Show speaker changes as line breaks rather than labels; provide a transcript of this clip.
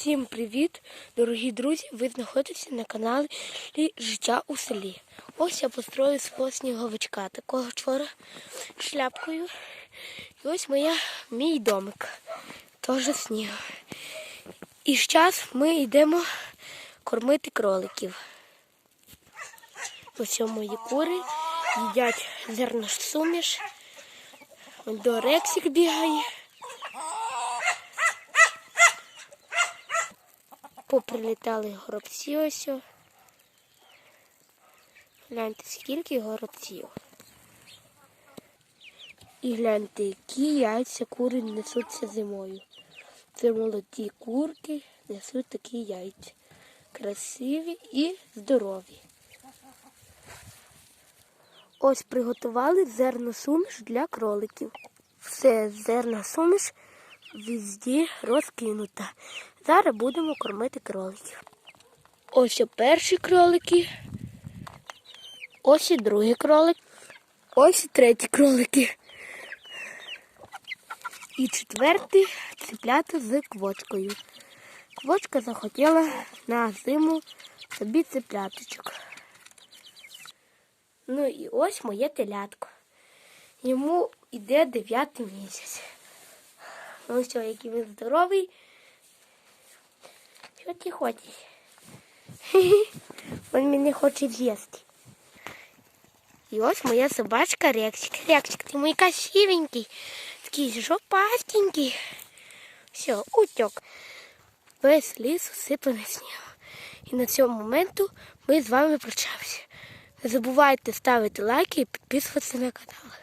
Всім привіт, дорогі друзі! Ви знаходитеся на каналі Життя у селі. Ось я построю свого сніговичка, такого вчора шляпкою. І ось моя, мій домик, теж сніг. І зараз ми йдемо кормити кроликів. Ось мої кури їдять зерносуміш. До Рексик бігає. Поприлітали горобці ось. Гляньте, скільки горобців. І гляньте, які яйця кури несуться зимою. Це молоді курки несуть такі яйця. Красиві і здорові. Ось приготували зерносуміш для кроликів. Все зерносуміш везде розкинута. Зараз будемо кормити кроликів. Ось перші кролики. Ось і другий кролик. Ось і треті кролики. І четвертий цеплята з квочкою. Квочка захотіла на зиму собі цепляточок. Ну і ось моє телятко. Йому йде дев'ятий місяць. Ну все, який він здоровий. Що ти хочеш? Він мене хоче з'їсти. І ось моя собачка Рексик. Рексик, ти мій красивенький. Такий жопастенький. Все, утек. Весь ліс усипаний снігом. І на цьому моменту ми з вами прощаємося. Не забувайте ставити лайки і підписуватися на канал.